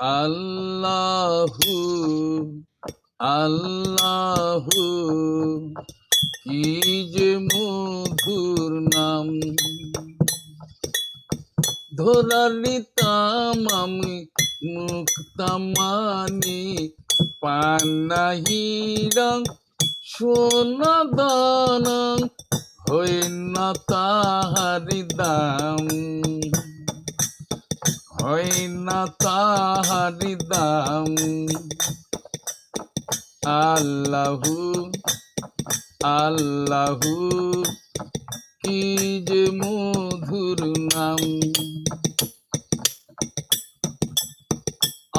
আল্লাহু আল্লাহু, কি যে মধুর নাম। ধরারিতাম আমি মুক্তামানি পানাহিরং সোনা দানা, হই না তাহারি দাম। হয় না আল্লাহু আল্লাহু, কি যে মধুর নাম।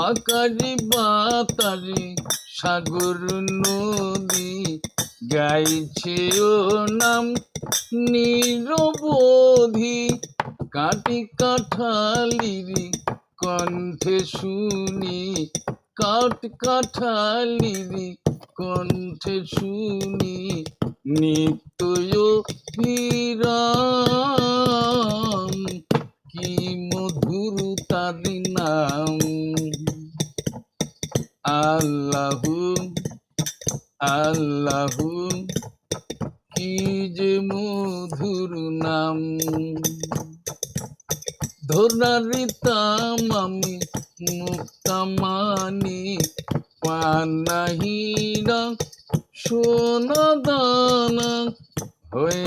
আকারি বাতারি সাগর নদী গাইছে ও নাম নিরবধি। কাটি কাঠালিরি কণ্ঠে শুনি, কাঠ কাঠালিরি কণ্ঠে শুনি নিত্য বিরাম কি মধুর তারি নাম? আল্লাহু আল্লাহু, কি যে মধুর নাম? ধরারিতাম আমি মুক্তামানি পানাহিরা সোনা দানা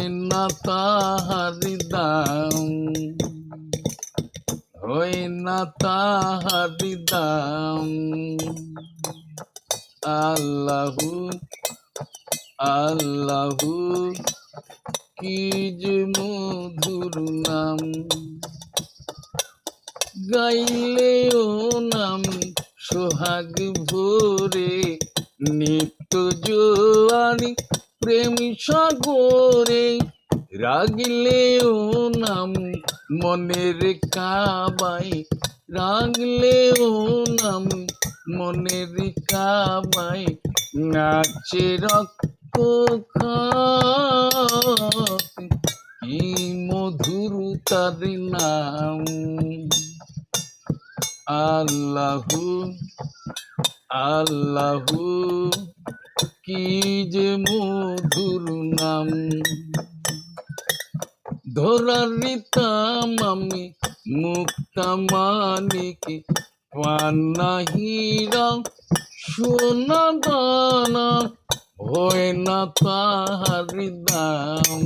না তাহারি দাম। হয় না তাহারি দাম। আল্লাহু আল্লাহু, কি যে মধুর নাম। গাইলে ও নাম সোহাগ ভোরে, নিত্য জোয়ারি প্রেম সাগরে রাগলে ও নাম মনের কাবাই রাগলে ও নাম মনের কাবাই নাচে রক্ত খা মধুর তার নাম। আল্লাহু আল্লাহু, কি যে মধুর নাম। ধরারিতাম আমি মুক্তামানিকে পান্নাহিরা সোনা দানা হয় না তাহারি দাম।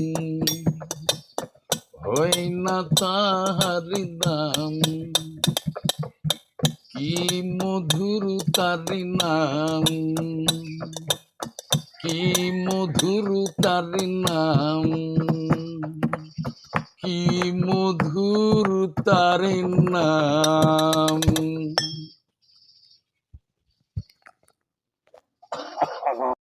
হয় না তাহারি দাম। কি মধুর তার নাম? কি মধুর তার নাম? কি মধুর তার নাম?